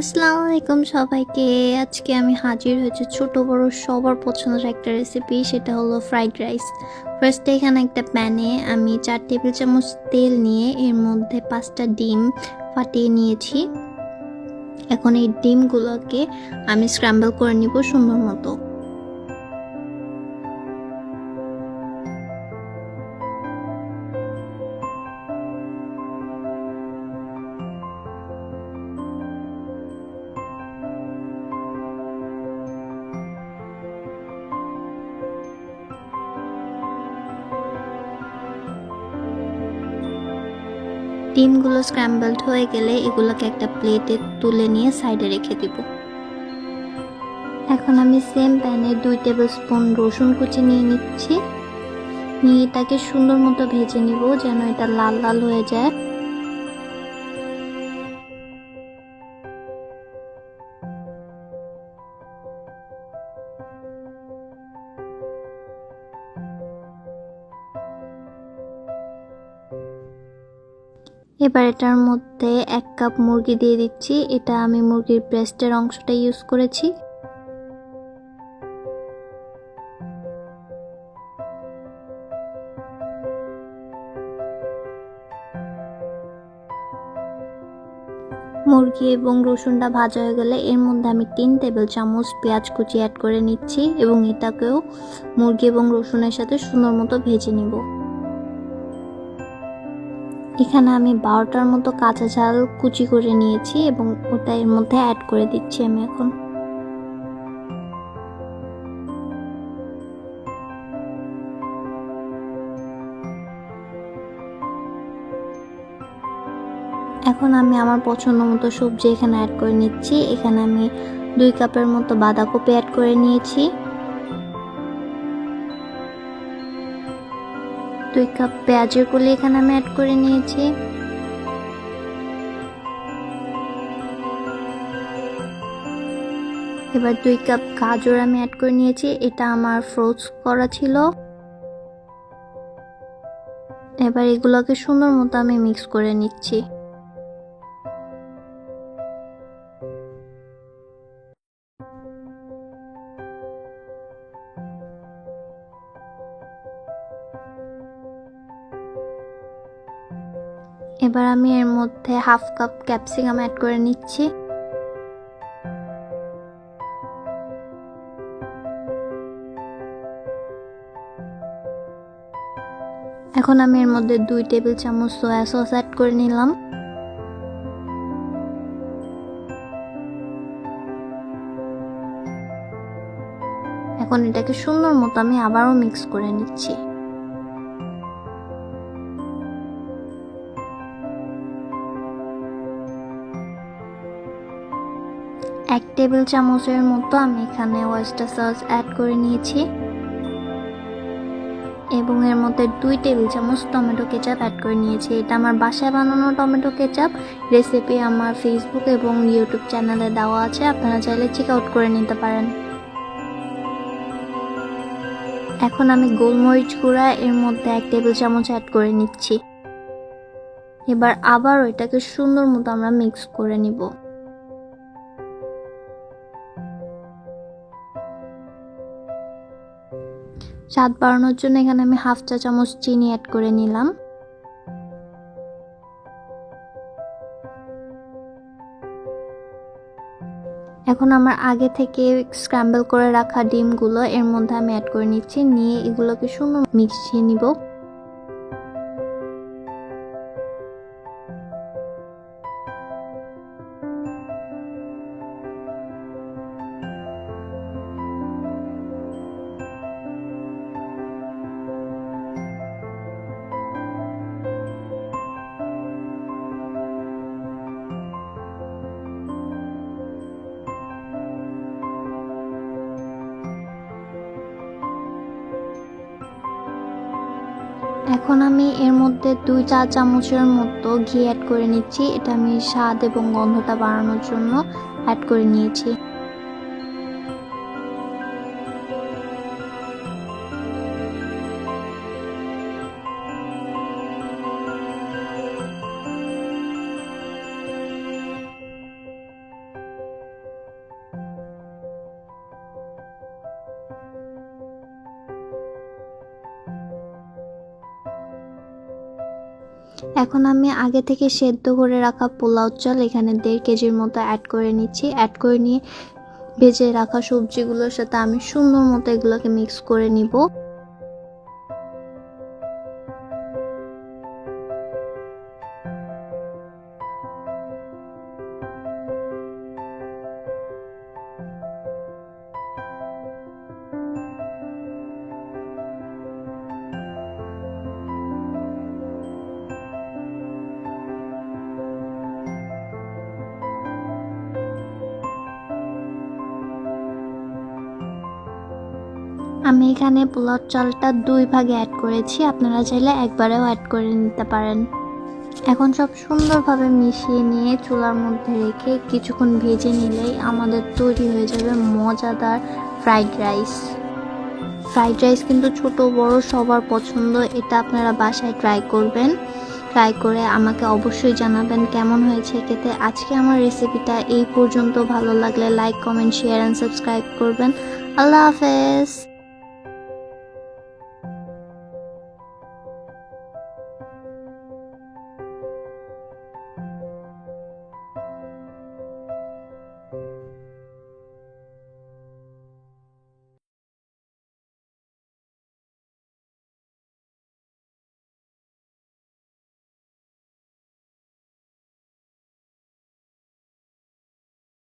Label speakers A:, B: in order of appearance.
A: আসসালামু আলাইকুম সবাইকে। আজকে আমি হাজির হয়েছি ছোট বড় সবার পছন্দের একটা রেসিপি সেটা হলো ফ্রাইড রাইস ফার্স্টে এখানে একটা প্যানে আমি চার টেবিল চামচ তেল নিয়ে এর মধ্যে পাঁচটা ডিম ফাটিয়ে নিয়েছি। এখন এই ডিমগুলোকে আমি স্ক্র্যাম্বল করে নিব সুন্দর মতো। ডিমগুলো স্ক্র্যাম্বলড হয়ে গেলে এগুলোকে একটা প্লেটে তুলে নিয়ে সাইডে রেখে দিব। এখন আমি সেম প্যানে দুই টেবিল স্পুন রসুন কুচি নিয়ে নিচ্ছি। নিয়ে এটাকে সুন্দর মতো ভেজে নিব যেন এটা লাল লাল হয়ে যায়। এবার এটার মধ্যে এক কাপ মুরগি দিয়ে দিচ্ছি। এটা আমি মুরগির ব্রেস্টের অংশটা ইউজ করেছি। মুরগি এবং রসুনটা ভাজা হয়ে গেলে এর মধ্যে আমি তিন টেবিল চামচ পেঁয়াজ কুচি অ্যাড করে নিচ্ছি এবং এটাকেও মুরগি এবং রসুনের সাথে সুন্দর মতো ভেজে নিব। এখানে আমি বারোটার মতো কাঁচা ঝাল কুচি করে নিয়েছি এবং ওটা এর মধ্যে অ্যাড করে দিচ্ছি আমি এখন। এখন আমি আমার পছন্দ মতো সবজি এখানে অ্যাড করে নিচ্ছি। এখানে আমি দুই কাপের মতো বাঁধাকপি অ্যাড করে নিয়েছি। দুই কাপ পেঁয়াজের কলি এখানে আমি অ্যাড করে নিয়েছি। এবার দুই কাপ গাজর আমি অ্যাড করে নিয়েছি, এটা আমার ফ্রোজ করা ছিল। এবার এগুলোকে সুন্দর মতো আমি মিক্স করে নিচ্ছি। এবার আমি এর মধ্যে হাফ কাপ ক্যাপসিকাম অ্যাড করে নিচ্ছি। এখন আমি এর মধ্যে দুই টেবিল চামচ সয়া সস অ্যাড করে নিলাম। এখন এটাকে সুন্দর মতো আমি আবারও মিক্স করে নিচ্ছি। এক টেবিল চামচের মতো আমি এখানে ওয়েস্টার সস অ্যাড করে নিয়েছি। এবং এর মধ্যে দুই টেবিল চামচ টমেটো কেচাপ অ্যাড করে নিয়েছি। এটা আমার বাসায় বানানো টমেটো কেচাপ রেসিপি আমার ফেসবুক এবং ইউটিউব চ্যানেলে দেওয়া আছে। আপনারা চাইলে চেক আউট করে নিতে পারেন। এখন আমি গোলমরিচ গুঁড়া এর মধ্যে এক টেবিল চামচ অ্যাড করে নিচ্ছি। এবার আবার ওইটাকে সুন্দর মতো আমরা মিক্স করে নিব। স্বাদ বাড়ানোর জন্য এখানে আমি হাফ চা চামচ চিনি অ্যাড করে নিলাম। এখন আমার আগে থেকে স্ক্র্যাম্বল করে রাখা ডিমগুলো এর মধ্যে আমি অ্যাড করে নিচ্ছি। নিয়ে এগুলোকে সুন্দর মিশিয়ে নিব। এখন আমি এর মধ্যে দুই চা চামচের মতো ঘি অ্যাড করে নিচ্ছি। এটা আমি স্বাদ এবং গন্ধটা বাড়ানোর জন্য অ্যাড করে নিয়েছি। এখন আমি আগে থেকে সেদ্ধ করে রাখা পোলাও চাল এখানে দেড় কেজির মতো অ্যাড করে নিচ্ছি। অ্যাড করে নিয়ে ভেজে রাখা সবজিগুলোর সাথে আমি সুন্দর মতো এগুলোকে মিক্স করে নিব। আমি এখানে পোলাও চালটা দুই ভাগে অ্যাড করেছি, আপনারা চাইলে একবারেও অ্যাড করে নিতে পারেন। এখন সব সুন্দরভাবে মিশিয়ে নিয়ে চুলার মধ্যে রেখে কিছুক্ষণ ভেজে নিলেই আমাদের তৈরি হয়ে যাবে মজাদার ফ্রাইড রাইস ফ্রাইড রাইস কিন্তু ছোট, বড়, সবার পছন্দ, এটা আপনারা বাসায় ট্রাই করবেন। ট্রাই করে আমাকে অবশ্যই জানাবেন কেমন হয়েছে খেতে। আজকে আমার রেসিপিটা এই পর্যন্ত। ভালো লাগলে like comment share and subscribe করবেন। আল্লাহ হাফেজ।